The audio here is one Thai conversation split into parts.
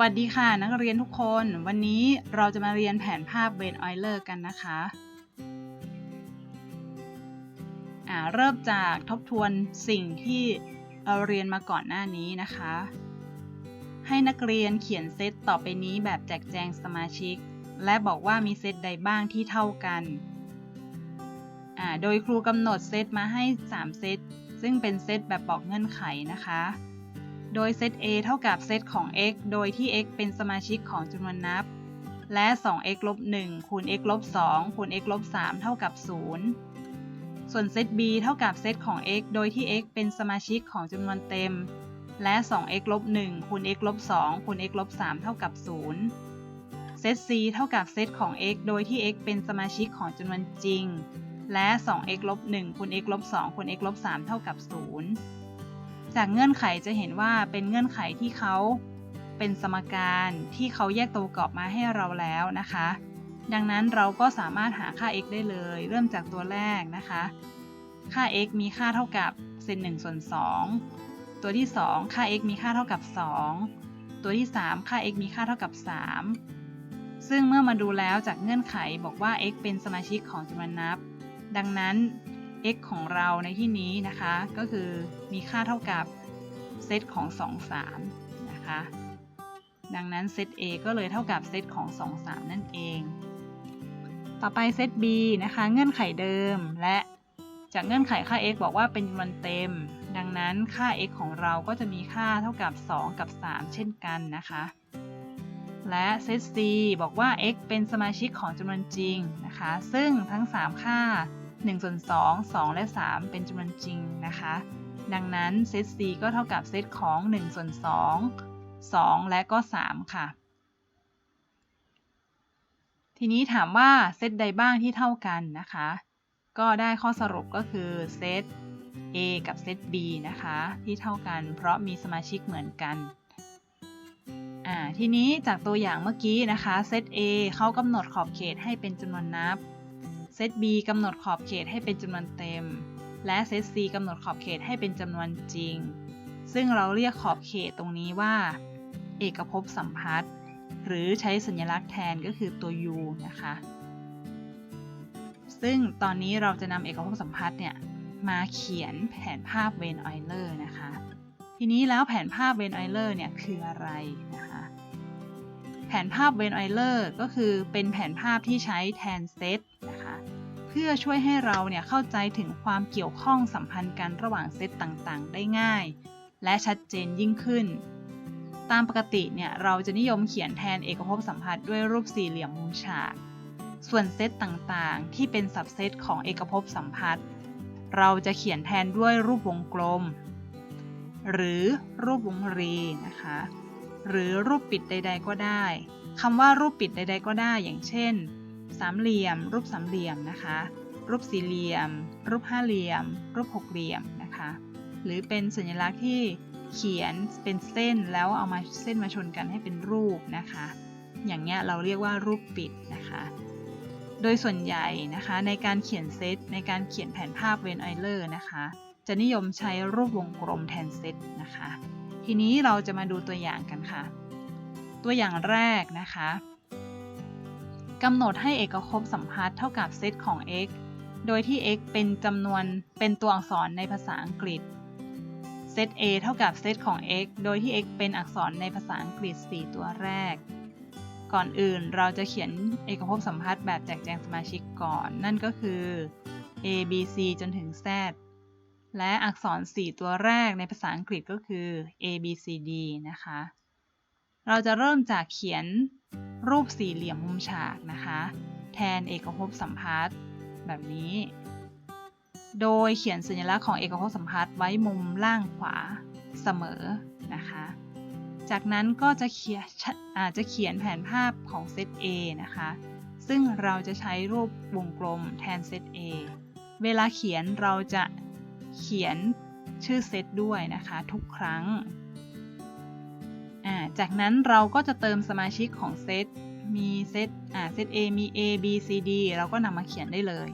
วัสดีค่ะ นักเรียนทุกคน วันนี้เราจะมาเรียนแผนภาพเวนออยเลอร์กันนะคะอ่าเริ่มจากทบทวนสิ่งที่เราเรียนมาก่อนหน้านี้นะคะ ให้นักเรียนเขียนเซตต่อไปนี้แบบแจกแจงสมาชิก และบอกว่ามีเซตใดบ้างที่เท่ากันอ่าโดยครูกำหนดเซตมาให้ 3 เซตซึ่งเป็นเซตแบบบอกเงื่อนไขนะคะ โดยเซต A เท่ากับเซตของ x โดยที่ x เป็นสมาชิกของจำนวนนับ และ 2x ลบ1คูณ x ลบ2คูณ x ลบ3เท่ากับ 0 ส่วนเซต B เท่ากับเซตของ x โดยที่ x เป็นสมาชิกของจำนวนเต็ม และ 2x ลบ1คูณ x ลบ2คูณ x ลบ3เท่ากับ 0 เซต C เท่ากับเซตของ x โดยที่ x เป็นสมาชิกของจำนวนจริง และ 2x ลบ1คูณ x ลบ2คูณ x ลบ3เท่ากับ 0 จากเงื่อนไขจะเห็นว่าเป็นเงื่อนไขที่เขาเป็นสมการที่เขาแยกตัวประกอบมาให้เราแล้วนะคะ ดังนั้นเราก็สามารถหาค่า x ได้เลย เริ่มจากตัวแรกนะคะ ค่า x มีค่าเท่ากับเศษ1ส่วน2ตัวที่ 2 ค่า x มีค่าเท่ากับ 2 ตัวที่ 3 ค่า x มีค่าเท่ากับ 3 ซึ่งเมื่อมาดูแล้วจากเงื่อนไขบอกว่า x เป็นสมาชิกของจำนวนนับ ดังนั้น x ของเราในที่นี้นะคะ ก็คือมีค่าเท่ากับเซตของ 2 3 นะคะ ดังนั้นเซต A ก็เลยเท่ากับเซตของ 2 3 นั่นเอง ต่อไปเซต B นะคะ เงื่อนไขเดิมและจากเงื่อนไขค่า x บอกว่าเป็นจำนวนเต็ม ดังนั้นค่า x ของเราก็จะมีค่าเท่ากับ 2 กับ 3 เช่นกันนะคะ และเซต C บอกว่า x เป็นสมาชิกของจำนวนจริงนะคะ ซึ่งทั้ง 3 ค่า 1ส่วน2 2 และ 3 เป็นจำนวนจริงนะคะ ดังนั้นเซต C ก็เท่ากับเซตของ1ส่วน2 2 และก็ 3 ค่ะ ทีนี้ถามว่าเซตใดบ้างที่เท่ากันนะคะ ก็ได้ข้อสรุปก็คือเซต A กับเซต B นะคะ ที่เท่ากันเพราะมีสมาชิกเหมือนกันอ่าทีนี้จากตัวอย่างเมื่อกี้นะคะเซต A เขากำหนดขอบเขตให้เป็นจำนวนนับ เซต B กำหนดขอบเขตให้เป็นจำนวนเต็ม และเซต C กำหนดขอบเขตให้เป็นจำนวนจริง ซึ่งเราเรียกขอบเขตตรงนี้ว่า เอกภพสัมพัทธ์ หรือใช้สัญลักษณ์แทนก็คือตัว u นะคะ ซึ่งตอนนี้เราจะนำเอกภพสัมพัทธ์เนี่ยมาเขียนแผนภาพเวนออยเลอร์นะคะ ทีนี้แล้วแผนภาพเวนออยเลอร์เนี่ยคืออะไรนะคะ แผนภาพเวนออยเลอร์ก็คือเป็นแผนภาพที่ใช้แทนเซตนะ พื่อช่วยให้เราเนี่ยเข้าใจถึงความเกี่ยวข้องสัมพันธ์กันระหว่างเซตต่างๆ ได้ง่าย และชัดเจนยิ่งขึ้น ตามปกติเนี่ยเราจะนิยมเขียนแทนเอกภพสัมพัทธ์ด้วยรูปสี่เหลี่ยมมุมฉาก ส่วนเซตต่างๆ ที่เป็นสับเซตของเอกภพสัมพัทธ์เราจะเขียนแทนด้วยรูปวงกลม หรือรูปวงรีนะคะหรือรูปปิดใด ๆ ก็ได้คำว่ารูปปิดใด ๆ ก็ได้อย่างเช่น สามเหลี่ยม รูปสามเหลี่ยมนะคะ รูปสี่เหลี่ยม รูปห้าเหลี่ยม รูปหกเหลี่ยมนะคะ หรือเป็นสัญลักษณ์ที่เขียนเป็นเส้นแล้วเอามาเส้นมาชนกันให้เป็นรูปนะคะ อย่างเงี้ยเราเรียกว่ารูปปิดนะคะ โดยส่วนใหญ่นะคะในการเขียนเซตในการเขียนแผนภาพเวนไอเลอร์นะคะ จะนิยมใช้รูปวงกลมแทนเซตนะคะ ทีนี้เราจะมาดูตัวอย่างกันค่ะ ตัวอย่างแรกนะคะ กำหนดให้เอกภพสัมพัทธ์เท่ากับเซตของ x โดยที่ x เป็นจำนวนเป็นตัวอักษรในภาษาอังกฤษ เซต a เท่ากับเซตของ x โดยที่ x เป็นอักษรในภาษาอังกฤษ 4 ตัวแรก ก่อนอื่นเราจะเขียนเอกภพสัมพัทธ์แบบแจกแจงสมาชิกก่อน นั่นก็คือ a b c จนถึง z และอักษร 4 ตัวแรกในภาษาอังกฤษก็คือ a b c d นะคะ เราจะเริ่มจากเขียน รูปสี่เหลี่ยมมุมฉากนะคะ แทนเอกภพสัมพัทธ์แบบนี้ โดยเขียนสัญลักษณ์ของเอกภพสัมพัทธ์ไว้มุมล่างขวาเสมอนะคะ จากนั้นก็จะเขียนอาจจะเขียนแผนภาพของเซต A นะคะ ซึ่งเราจะใช้รูปวงกลมแทนเซต A เวลาเขียนเราจะเขียนชื่อเซตด้วยนะคะ ทุกครั้ง จากนั้นเราก็จะเติมสมาชิกของเซต มีเซต อ่า เซต A มี A B C D เราก็นำมาเขียนได้เลย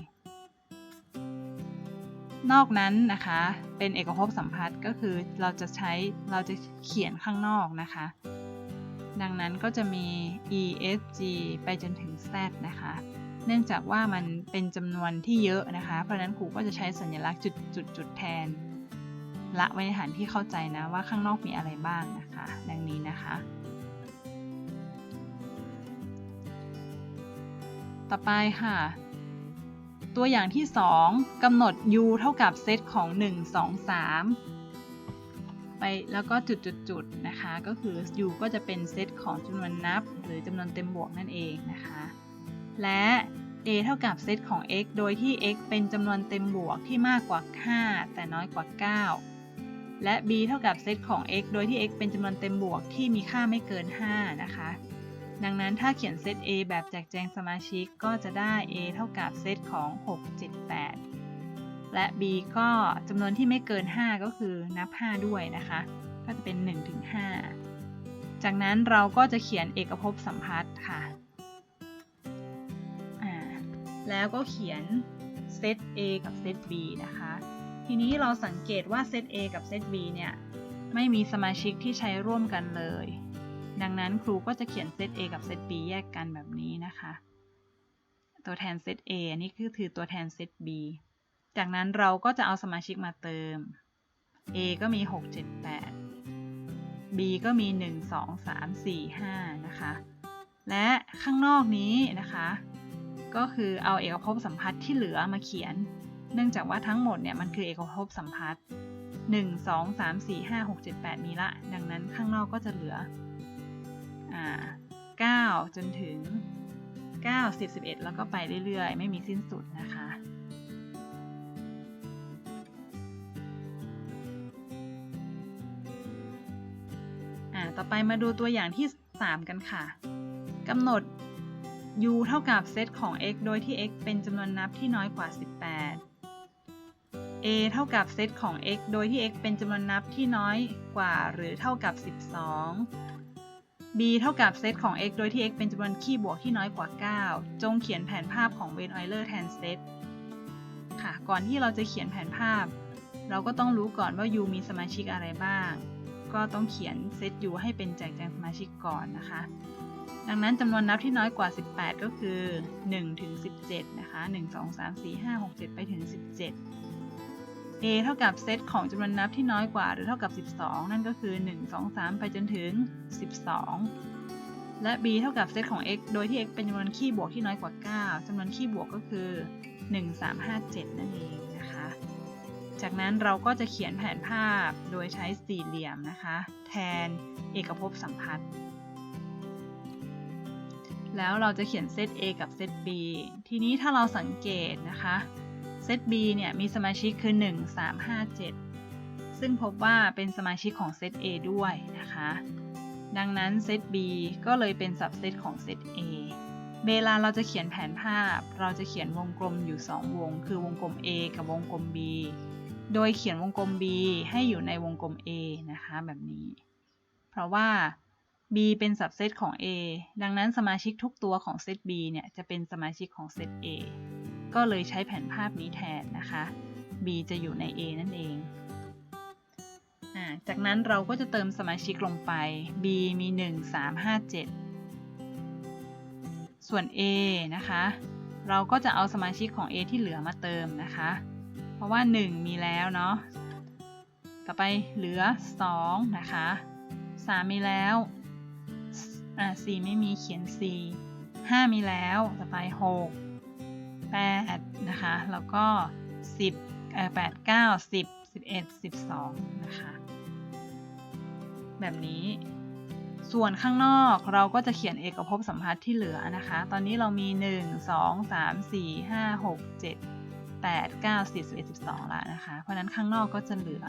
นอกนั้นนะคะ เป็นเอกภพสัมพัทธ์ก็คือเราจะใช้ เราจะเขียนข้างนอกนะคะ ดังนั้นก็จะมี e s g ไปจนถึง z นะคะ เนื่องจากว่ามันเป็นจำนวนที่เยอะนะคะ เพราะนั้นครูก็จะใช้สัญลักษณ์จุดจุดจุดแทน ละไว้ในฐานที่เข้าใจนะว่าข้างนอกมีอะไรบ้างนะคะ ดังนี้นะคะ ต่อไปค่ะ ตัวอย่างที่ 2กำหนด u เท่ากับเซตของ 1 2 3 ไปแล้วก็จุดๆๆนะคะ ก็คือ u ก็จะเป็นเซตของจำนวนนับ หรือจำนวนเต็มบวกนั่นเองนะคะ และ a เท่ากับเซตของ x โดยที่ x เป็นจำนวนเต็มบวกที่มากกว่า 5 แต่น้อยกว่า 9 และ b เท่ากับเซตของ x โดยที่ x เป็นจำนวนเต็มบวกที่มีค่าไม่เกิน 5 นะคะ ดังนั้นถ้าเขียนเซต A แบบแจกแจงสมาชิกก็จะได้ A เท่ากับเซตของ 6 7 8 และ B ก็จำนวนที่ไม่เกิน 5 ก็คือนับ 5 ด้วยนะคะ ก็จะเป็น1ถึง5จากนั้นเราก็จะเขียนเอกภพสัมพัทธ์ค่ะ แล้วก็เขียนเซต A กับเซต B นะคะ ทีนี้เราสังเกตว่าเซต A กับเซต B เนี่ยไม่มีสมาชิกที่ใช้ร่วมกันเลย ดังนั้นครูก็จะเขียนเซต A กับเซต B แยกกันแบบนี้นะคะ ตัวแทนเซต A อันนี้คือคือตัวแทนเซต B จากนั้นเราก็จะเอาสมาชิกมาเติม A ก็มี 6 7 8 B ก็มี 1 2 3 4 5 นะคะ และข้างนอกนี้นะคะ ก็คือเอาเอกภพสัมพัทธ์ที่เหลือมาเขียน เนื่องจากว่าทั้งหมดเนี่ยมันคือเอกภพสัมพัทธ์1 2 3 4 5 6 7 8 มีละ ดังนั้นข้างนอกก็จะเหลืออ่า9จนถึง 9 10 11 แล้วก็ไปเรื่อยๆ ไม่มีสิ้นสุดนะคะอ่าต่อไปมาดูตัวอย่างที่ 3 กันค่ะกำหนด u เท่ากับเซตของ x โดยที่ x เป็นจำนวนนับที่น้อยกว่า 18 a เท่ากับเซตของ x โดยที่ x เป็นจำนวนนับที่น้อยกว่าหรือเท่ากับ 12 b เท่ากับเซตของ x โดยที่ x เป็นจำนวนคี่บวกที่น้อยกว่า 9 จงเขียนแผนภาพของเวนออเลอร์แทนเซตค่ะ ก่อนที่เราจะเขียนแผนภาพ เราก็ต้องรู้ก่อนว่า u มีสมาชิกอะไรบ้าง ก็ต้องเขียนเซต u ให้เป็นแจกแจงสมาชิกก่อนนะคะ ดังนั้นจำนวนนับที่น้อยกว่า 18 ก็คือ1ถึง17 นะคะ 1 2 3 4 5 6 7 ไปถึง 17 a เท่ากับเซตของจำนวนนับที่น้อยกว่าหรือเท่ากับ 12 นั่นก็คือ 1 2 3 ไปจนถึง 12 และ b เท่ากับเซตของ x โดยที่ x เป็นจำนวนคี่บวกที่น้อยกว่า 9จำนวนคี่บวกก็คือ 1 3 5 7 นั่นเองนะคะ จากนั้นเราก็จะเขียนแผนภาพโดยใช้สี่เหลี่ยมนะคะ แทนเอกภพสัมพัทธ์แล้วเราจะเขียนเซต A กับเซต B ทีนี้ถ้าเราสังเกตนะคะ เซต B เนี่ยมีสมาชิกคือ 1 3 5 7 ซึ่งพบว่าเป็นสมาชิกของเซต A ด้วยนะคะ ดังนั้นเซต B ก็เลยเป็นสับเซตของเซต A เวลาเราจะเขียนแผนภาพ เราจะเขียนวงกลมอยู่ 2 วง คือวงกลม A กับวงกลม B โดยเขียนวงกลม B ให้อยู่ในวงกลม A นะคะแบบนี้ เพราะว่า B เป็นสับเซตของ A ดังนั้นสมาชิกทุกตัวของเซต B เนี่ยจะเป็นสมาชิกของเซต A ก็เลยใช้แผนภาพนี้แทนนะคะ B จะอยู่ใน A นั่นเอง จากนั้นเราก็จะเติมสมาชิกลงไป B มี 1 3 5 7 ส่วน A นะคะ เราก็จะเอาสมาชิกของ A ที่เหลือมาเติมนะคะ เพราะว่า 1 มีแล้วเนาะ ต่อไปเหลือ 2 นะคะ 3 มีแล้วอ่า4ไม่มีเขียน 4 5 มีแล้ว ต่อไป 6 8นะคะแล้วก็ 10เอ่อ8 9 10 11 12นะคะแบบนี้ส่วนข้างนอกเราก็จะเขียนเอกภพสัมพัทธ์ที่เหลือนะคะ ตอนนี้เรามี 1 2 3 4 5 6 7 8 9 10 11 12แล้วนะคะ เพราะนั้นข้างนอกก็จะเหลือ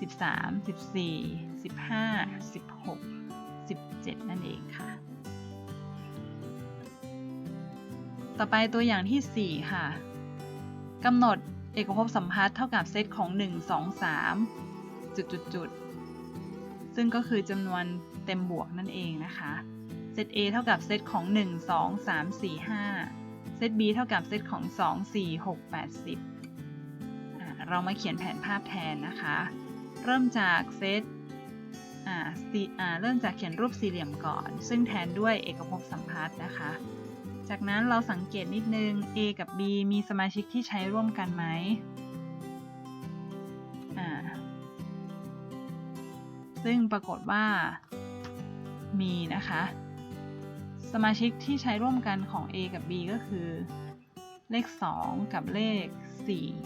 13 14 15 16 17 นั่นเองค่ะ ต่อไปตัวอย่างที่ 4 ค่ะกำหนดเอกภพสัมพัทธ์เท่ากับเซตของ 1 2 3 จุดจุดจุดซึ่งก็คือจำนวนเต็มบวกนั่นเองนะคะ เซต A เท่ากับเซตของ 1 2 3 4 5 เซต B เท่ากับเซตของ 2 4 6 80 เรามาเขียนแผนภาพแทนนะคะ เริ่มจากเซตเริ่มจากเขียนรูปสี่เหลี่ยมก่อน ซึ่งแทนด้วยเอกภพสัมพัทธ์นะคะ จากนั้นเราสังเกตนิดนึง A กับ B มีสมาชิกที่ใช้ร่วมกันไหมซึ่งปรากฏว่า มีนะคะ สมาชิกที่ใช้ร่วมกันของ A กับ B ก็คือ เลข 2 กับเลข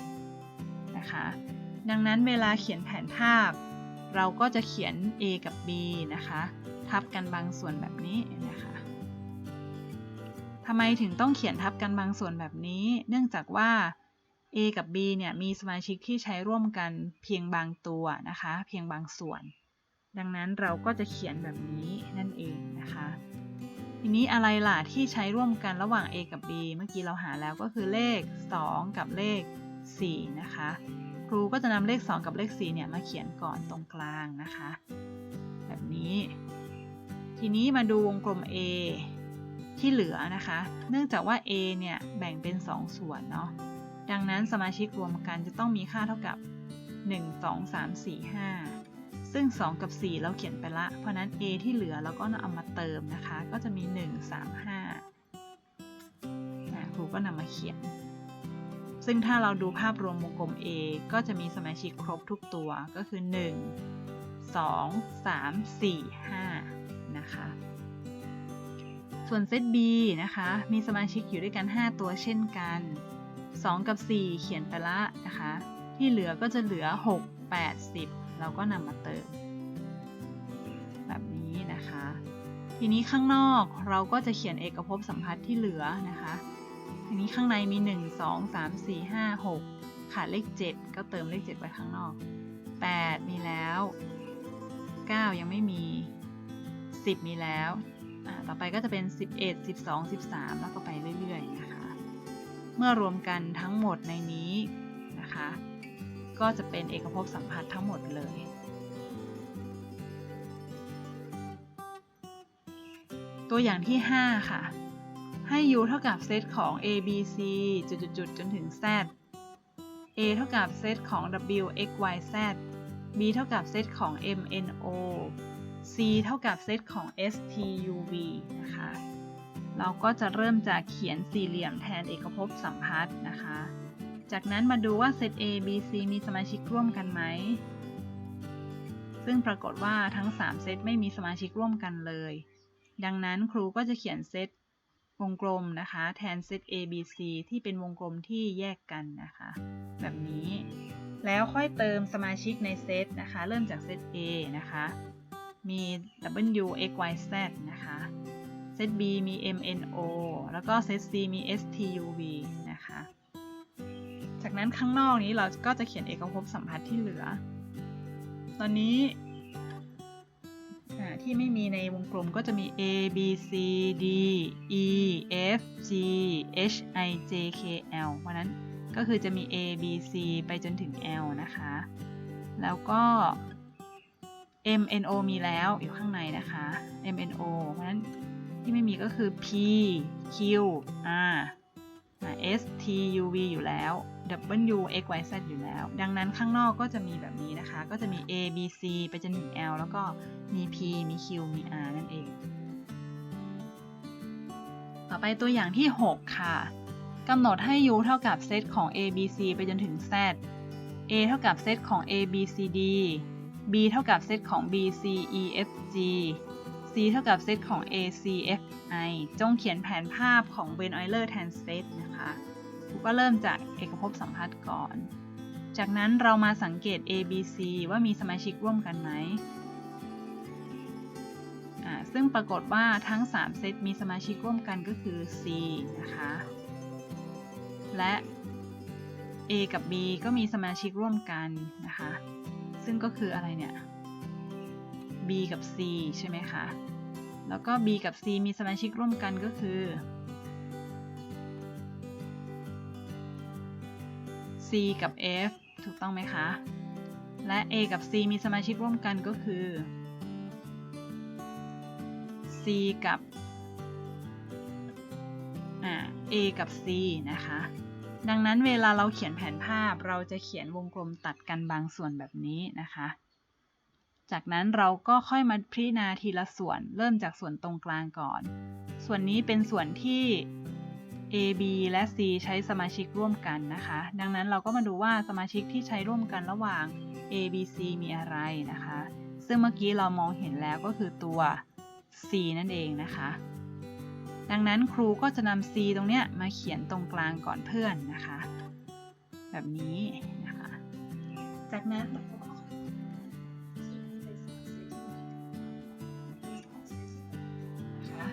4 นะคะ ดังนั้นเวลาเขียนแผนภาพ เราก็จะเขียน A กับ B นะคะ ทับกันบางส่วนแบบนี้นะคะ ทำไมถึงต้องเขียนทับกันบางส่วนแบบนี้ เนื่องจากว่า A กับ B เนี่ยมีสมาชิกที่ใช้ร่วมกันเพียงบางตัวนะคะ เพียงบางส่วน ดังนั้นเราก็จะเขียนแบบนี้นั่นเองนะคะ ทีนี้อะไรล่ะที่ใช้ร่วมกันระหว่าง A กับ B เมื่อกี้เราหาแล้วก็คือเลข 2 กับเลข 4 นะคะ ครูก็จะนำเลข 2 กับเลข 4 เนี่ยมาเขียนก่อนตรงกลางนะคะ แบบนี้ ทีนี้มาดูวงกลม A ที่เหลือนะคะ เนื่องจากว่า A เนี่ยแบ่งเป็น 2 ส่วนเนาะ ดังนั้นสมาชิกรวมกันจะต้องมีค่าเท่ากับ 1 2 3 4 5 ซึ่ง 2 กับ 4 เราเขียนไปละ เพราะนั้น A ที่เหลือเราก็เอามาเติมนะคะ ก็จะมี 1 3 5ครูก็นำมาเขียน ซึ่งถ้าเราดูภาพรวมวงกลม A ก็จะมีสมาชิกครบทุกตัว ก็คือ 1 2 3 4 5 นะคะ ส่วนเซต B นะคะ มีสมาชิกอยู่ด้วยกัน 5 ตัวเช่นกัน 2 กับ 4 เขียนไปละนะคะ ที่เหลือก็จะเหลือ 6 8 10 เราก็นำมาเติม แบบนี้นะคะ ทีนี้ข้างนอกเราก็จะเขียนเอกภพสัมพัทธ์ที่เหลือนะคะ ทีนี้ข้างในมี 1 2 3 4 5 6 ขาดเลข 7 ก็เติมเลข 7 ไว้ข้างนอก 8 มีแล้ว 9 ยังไม่มี 10 มีแล้ว ต่อไปก็จะเป็น 11 12 13 แล้วก็ไปเรื่อยๆนะคะ เมื่อรวมกันทั้งหมดในนี้นะคะ ก็จะเป็นเอกภพสัมพัทธ์ทั้งหมดเลยตัวอย่างที่ 5 ค่ะ ให้ u เท่ากับเซตของ a b c จุดๆจนถึง z a เท่ากับเซตของ w x y z b เท่ากับเซตของ m n o c เท่ากับเซตของ s t u v นะคะ เราก็จะเริ่มจากเขียนสี่เหลี่ยมแทนเอกภพสัมพัทธ์นะคะ จากนั้นมาดูว่าเซต A B C มีสมาชิกร่วมกันไหม ซึ่งปรากฏว่าทั้ง 3 เซตไม่มีสมาชิกร่วมกันเลย ดังนั้นครูก็จะเขียนเซตวงกลมนะคะ แทนเซต A B C ที่เป็นวงกลมที่แยกกันนะคะ แบบนี้ แล้วค่อยเติมสมาชิกในเซตนะคะ เริ่มจากเซต A นะคะ มี W X Y Z นะคะ เซต B มี M N O แล้วก็เซต C มี S T U V นะคะ จากนั้นข้างนอกนี้เราก็จะเขียนเอกภพสัมพัทธ์ที่เหลือ ตอนนี้ที่ไม่มีในวงกลมก็จะมี A B C D E F G H I J K L เพราะนั้นก็คือจะมี A B C ไปจนถึง L นะคะ แล้วก็ M N O มีแล้วอยู่ข้างในนะคะ M N O เพราะนั้นที่ไม่มีก็คือ P Q R S T U V อยู่แล้ว W X Y Z อยู่แล้ว ดังนั้นข้างนอกก็จะมีแบบนี้นะคะ ก็จะมี A B C ไปจนถึง L แล้วก็มี P มี Q มี R นั่นเอง ต่อไปตัวอย่างที่ 6 ค่ะกำหนดให้ U เท่ากับเซตของ A B C ไปจนถึง Z A เท่ากับเซตของ A B C D B เท่ากับเซตของ B C E F G C เท่ากับเซตของ A C F I จงเขียนแผนภาพของเวนออยเลอร์แทนเซตนะคะก็เริ่มจากเอกภพสัมพัทธ์ก่อน จากนั้นเรามาสังเกต A B C ว่ามีสมาชิกร่วมกันไหมซึ่งปรากฏว่าทั้ง 3 เซตมีสมาชิกร่วมกันก็คือ C นะคะ และ A กับ B ก็มีสมาชิกร่วมกันนะคะ ซึ่งก็คืออะไรเนี่ย B กับ C ใช่ไหมคะ แล้วก็ B กับ C มีสมาชิกร่วมกันก็คือ C กับ F ถูกต้องไหมคะ และ A กับ C มีสมาชิกร่วมกันก็คือ C กับ A กับ C นะคะ ดังนั้นเวลาเราเขียนแผนภาพเราจะเขียนวงกลมตัดกันบางส่วนแบบนี้นะคะ จากนั้นเราก็ค่อยมาพิจารณาทีละส่วน เริ่มจากส่วนตรงกลางก่อน ส่วนนี้เป็นส่วนที่ A B และ C ใช้สมาชิกร่วมกันนะคะ ดังนั้นเราก็มาดูว่าสมาชิกที่ใช้ร่วมกันระหว่าง A B C มีอะไรนะคะ ซึ่งเมื่อกี้เรามองเห็นแล้วก็คือตัว C นั่นเองนะคะ ดังนั้นครูก็จะนำ C ตรงเนี้ยมาเขียนตรงกลางก่อนเพื่อนนะคะ แบบนี้นะคะ จากนั้นก็นะคะ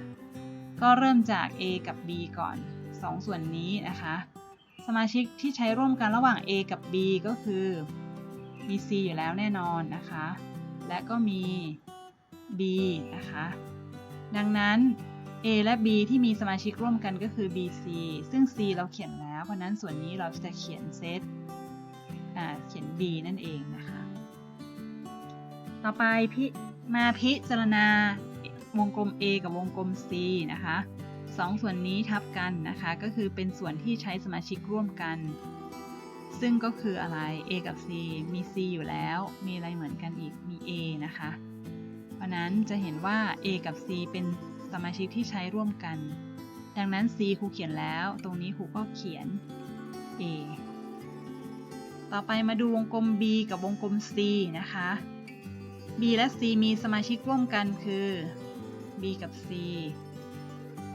ก็เริ่มจาก A กับ B ก่อน 2 ส่วนนี้นะคะ สมาชิกที่ใช้ร่วมกันระหว่าง A กับ B ก็คือมี C อยู่แล้วแน่นอนนะคะ และก็มี B นะคะ ดังนั้น A และ B ที่มีสมาชิกร่วมกันก็คือ BC ซึ่ง C เราเขียนแล้ว เพราะนั้นส่วนนี้เราจะเขียนเซตเขียน B นั่นเองนะคะ ต่อไปพิมาพิจารณาวงกลม A กับวงกลม C นะคะสองส่วนนี้ทับกันนะคะ ก็คือเป็นส่วนที่ใช้สมาชิกร่วมกัน ซึ่งก็คืออะไร A กับ C มี C อยู่แล้ว มีอะไรเหมือนกันอีก มี A นะคะ เพราะนั้นจะเห็นว่า A กับ C เป็น สมาชิกที่ใช้ร่วมกัน ดังนั้น C ครูเขียนแล้ว ตรงนี้ครูก็เขียน A ต่อไปมาดูวงกลม B กับวงกลม C นะคะ B และ C มีสมาชิกร่วมกันคือ B กับ C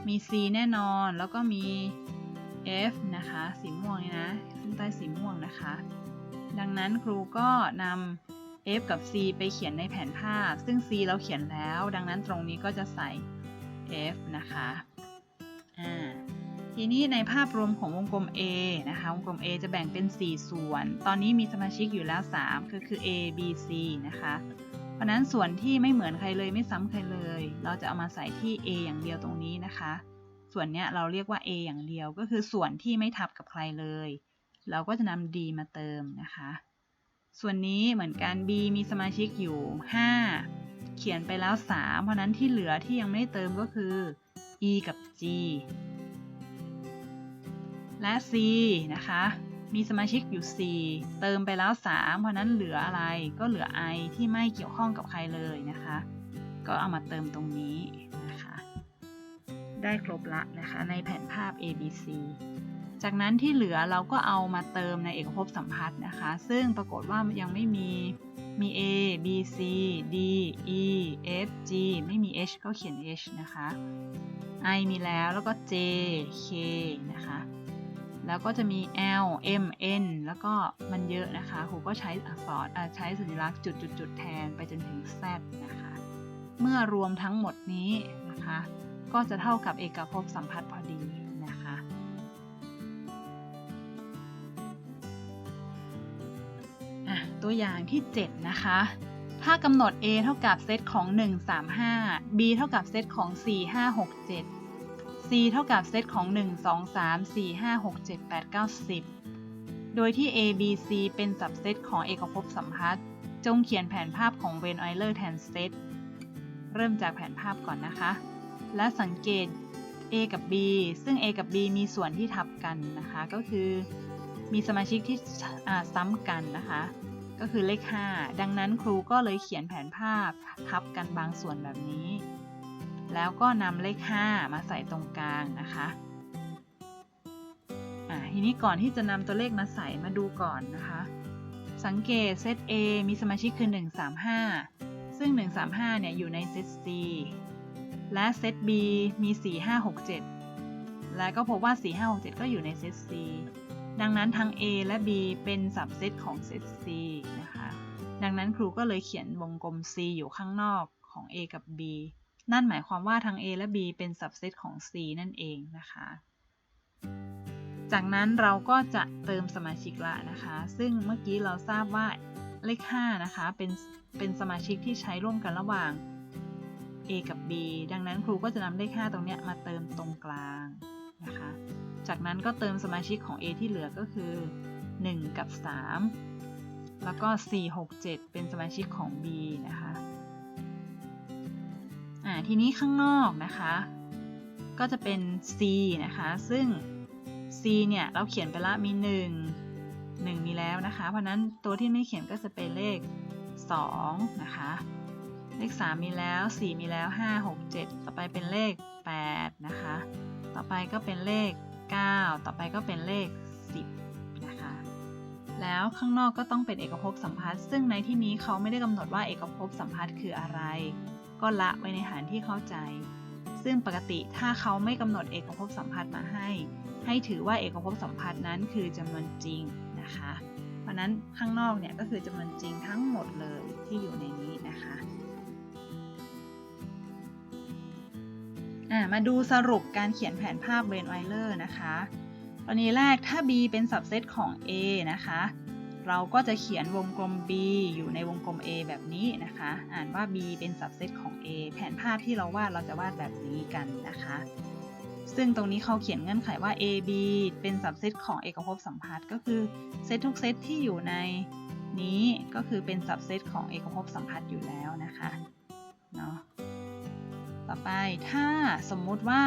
มี C แน่นอนแล้วก็มี F นะคะ สีม่วงนี่นะขึ้นใต้สีม่วงนะคะ ดังนั้นครูก็นำ F กับ C ไปเขียนในแผนภาพ ซึ่ง C เราเขียนแล้ว ดังนั้นตรงนี้ก็จะใส่ F นะคะ อ่า ทีนี้ในภาพรวมของวงกลม A นะคะ วงกลม A จะแบ่งเป็น 4 ส่วน ตอนนี้มีสมาชิกอยู่แล้ว3คือคือ A B C นะคะ เพราะนั้นส่วนที่ไม่เหมือนใครเลยไม่ซ้ำใครเลย เราจะเอามาใส่ที่ A อย่างเดียวตรงนี้นะคะ ส่วนเนี้ยเราเรียกว่า A อย่างเดียวก็คือส่วนที่ไม่ทับกับใครเลย เราก็จะนำ D มาเติมนะคะ ส่วนนี้เหมือนกัน B มีสมาชิกอยู่ 5 เขียนไปแล้ว 3 เพราะนั้นที่เหลือที่ยังไม่ได้เติมก็คือ E กับ G และ C นะคะ มีสมาชิกอยู่ 4 เติมไปแล้ว 3 เพราะนั้นเหลืออะไรก็เหลือ I ที่ไม่เกี่ยวข้องกับใครเลยนะคะ ก็เอามาเติมตรงนี้นะคะ ได้ครบละนะคะในแผนภาพ ABC จากนั้นที่เหลือเราก็เอามาเติมในเอกภพสัมพัทธ์นะคะ ซึ่งปรากฏว่ายังไม่มี มี A B C D E F G ไม่มี H ก็เขียน H นะคะ I มีแล้วแล้วก็ J K นะคะ แล้วก็จะมี L M N แล้วก็มันเยอะนะคะครูก็ใช้อักษรใช้สัญลักษณ์จุดๆๆแทนไปจนถึง Z นะคะ เมื่อรวมทั้งหมดนี้นะคะ ก็จะเท่ากับเอกภพสัมพัทธ์พอดี ตัวอย่างที่ 7 นะคะ ถ้ากำหนด A เท่ากับเซตของ 1 3 5 B เท่ากับเซตของ 4 5 6 7 C เท่ากับเซตของ 1 2 3 4 5 6 7 8 9 10 โดยที่ A B C เป็นสับเซตของเอกภพสัมพัทธ์ จงเขียนแผนภาพของเวนออเลอร์แทนเซต เริ่มจากแผนภาพก่อนนะคะ และสังเกต A กับ B ซึ่ง A กับ B มีส่วนที่ทับกันนะคะ ก็คือมีสมาชิกที่ซ้ำกันนะคะ ก็คือเลข 5 ดังนั้นครูก็เลยเขียนแผนภาพทับกันบางส่วนแบบนี้ แล้วก็นำเลข 5 มาใส่ตรงกลางนะคะอ่าทีนี้ก่อนที่จะนำตัวเลขมาใส่มาดูก่อนนะคะ สังเกตเซต A มีสมาชิกคือ 135 ซึ่ง 135 เนี่ยอยู่ในเซต C และเซต B มี 4 5 6 7 และก็พบว่า 4 5 6 7 ก็อยู่ในเซต C ดังนั้นทั้ง A และ B เป็นสับเซตของเซต C นะคะ ดังนั้นครูก็เลยเขียนวงกลม C อยู่ข้างนอกของ A กับ B นั่นหมายความว่าทั้ง A และ B เป็นสับเซตของ C นั่นเองนะคะ จากนั้นเราก็จะเติมสมาชิกละนะคะ ซึ่งเมื่อกี้เราทราบว่าเลข 5 นะคะ เป็นเป็นสมาชิกที่ใช้ร่วมกันระหว่าง A กับ B ดังนั้นครูก็จะนำเลข 5 ตรงนี้มาเติมตรงกลางนะคะ จากนั้นก็เติมสมาชิกของ A ที่เหลือก็คือ 1 กับ 3 แล้วก็ 4 6 7 เป็นสมาชิกของ B นะคะอ่าทีนี้ข้างนอกนะคะ ก็จะเป็น C นะคะ ซึ่ง C เนี่ย เราเขียนไปละมี 1 1 มีแล้วนะคะ เพราะนั้นตัวที่ไม่เขียนก็จะเป็นเลข 2 นะคะ เลข 3 มีแล้ว 4 มีแล้ว 5 6 7 ต่อไปเป็นเลข 8 นะคะ ต่อไปก็เป็นเลข 9 ต่อไปก็เป็นเลข 10 นะคะ แล้วข้างนอกก็ต้องเป็นเอกภพสัมพัทธ์ซึ่งในที่นี้เขาไม่ได้กำหนดว่าเอกภพสัมพัทธ์คืออะไร ก็ละไว้ในฐานที่เข้าใจ ซึ่งปกติถ้าเขาไม่กำหนดเอกภพสัมพัทธ์มาให้ ให้ถือว่าเอกภพสัมพัทธ์นั้นคือจำนวนจริงนะคะ เพราะนั้นข้างนอกเนี่ยก็คือจำนวนจริงทั้งหมดเลยที่อยู่ในนี้ มาดูสรุปการเขียนแผนภาพเวนไวเลอร์นะคะกรณีแรกถ้า B เป็นสับเซตของ A นะคะ เราก็จะเขียนวงกลม B อยู่ในวงกลม A แบบนี้นะคะ อ่านว่า B เป็นสับเซตของ A แผนภาพที่เราวาดเราจะวาดแบบนี้กันนะคะ ซึ่งตรงนี้เขาเขียนเงื่อนไขว่า AB เป็นสับเซตของเอกภพสัมพัทธ์ก็คือเซตทุกเซตที่อยู่ในนี้ก็คือเป็นสับเซตของเอกภพสัมพัทธ์อยู่แล้วนะคะเนาะ ต่อไปถ้าสมมุติว่า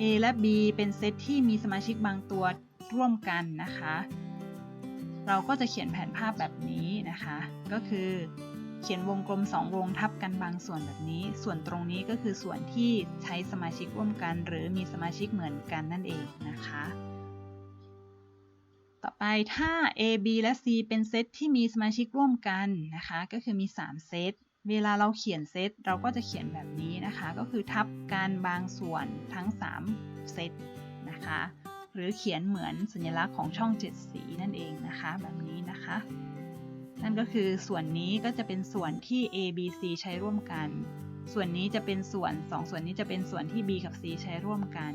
A และ B เป็นเซตที่มีสมาชิกบางตัวร่วมกันนะคะ เราก็จะเขียนแผนภาพแบบนี้นะคะ ก็คือเขียนวงกลม 2 วงทับกันบางส่วนแบบนี้ ส่วนตรงนี้ก็คือส่วนที่ใช้สมาชิกร่วมกัน หรือมีสมาชิกเหมือนกันนั่นเองนะคะ ต่อไปถ้า A B และ C เป็นเซตที่มีสมาชิกร่วมกันนะคะ ก็คือมี 3 เซต เวลาเราเขียนเซตเราก็จะเขียนแบบนี้นะคะ ก็คือทับกันบางส่วนทั้ง 3 เซตนะคะ หรือเขียนเหมือนสัญลักษณ์ของช่อง 7 สีนั่นเองนะคะ แบบนี้นะคะ นั่นก็คือส่วนนี้ก็จะเป็นส่วนที่ A B C ใช้ร่วมกัน ส่วนนี้จะเป็นส่วน 2 ส่วนนี้จะเป็นส่วนที่ B กับ C ใช้ร่วมกัน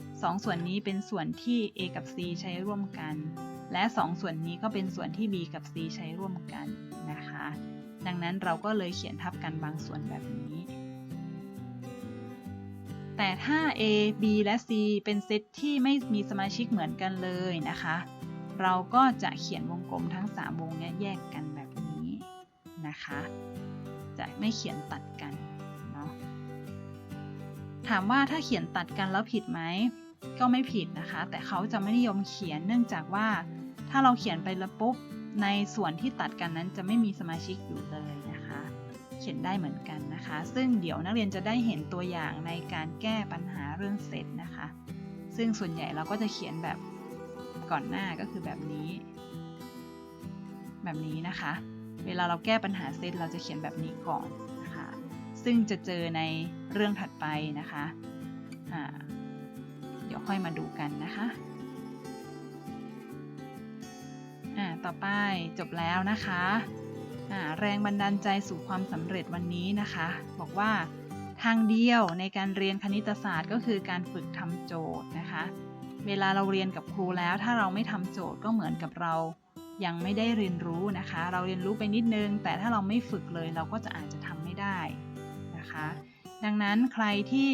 2 ส่วนนี้เป็นส่วนที่ A กับ C ใช้ร่วมกัน และ 2 ส่วนนี้ก็เป็นส่วนที่ B กับ C ใช้ร่วมกันนะคะ ดังนั้นเราก็เลยเขียนทับกันบางส่วนแบบนี้ แต่ถ้า A B และ C เป็นเซตที่ไม่มีสมาชิกเหมือนกันเลยนะคะ เราก็จะเขียนวงกลมทั้ง 3 วงนี้แยกกันแบบนี้นะคะ จะไม่เขียนตัดกันเนาะ ถามว่าถ้าเขียนตัดกันแล้วผิดไหม ก็ไม่ผิดนะคะ แต่เขาจะไม่นิยมเขียนเนื่องจากว่าถ้าเราเขียนไปแล้วปุ๊บ ในส่วนที่ตัดกันนั้นจะไม่มีสมาชิกอยู่เลยนะคะ เขียนได้เหมือนกันนะคะ ซึ่งเดี๋ยวนักเรียนจะได้เห็นตัวอย่างในการแก้ปัญหาเรื่องเซตนะคะ ซึ่งส่วนใหญ่เราก็จะเขียนแบบก่อนหน้าก็คือแบบนี้ แบบนี้นะคะ เวลาเราแก้ปัญหาเซตเราจะเขียนแบบนี้ก่อนนะคะ ซึ่งจะเจอในเรื่องถัดไปนะคะ เดี๋ยวค่อยมาดูกันนะคะ ต่อไปจบแล้วนะคะแรงบันดาลใจสู่ความสำเร็จวันนี้นะคะ บอกว่าทางเดียวในการเรียนคณิตศาสตร์ก็คือการฝึกทำโจทย์นะคะ เวลาเราเรียนกับครูแล้วถ้าเราไม่ทำโจทย์ก็เหมือนกับเรายังไม่ได้เรียนรู้นะคะ เราเรียนรู้ไปนิดนึง แต่ถ้าเราไม่ฝึกเลยเราก็จะอาจจะทำไม่ได้นะคะ ดังนั้นใครที่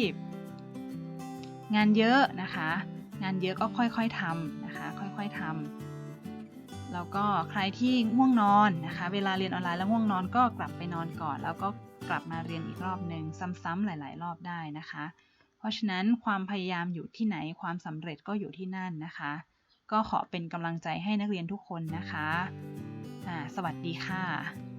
งานเยอะนะคะ งานเยอะก็ค่อยๆทำนะคะ ค่อยๆทำ แล้วก็ใครที่ง่วงนอนนะคะ เวลาเรียนออนไลน์แล้วง่วงนอนก็กลับไปนอนก่อน แล้วก็กลับมาเรียนอีกรอบหนึ่งซ้ำๆหลาย ๆ รอบได้นะคะ เพราะฉะนั้นความพยายามอยู่ที่ไหนความสำเร็จก็อยู่ที่นั่นนะคะ ก็ขอเป็นกำลังใจให้นักเรียนทุกคนนะคะ สวัสดีค่ะ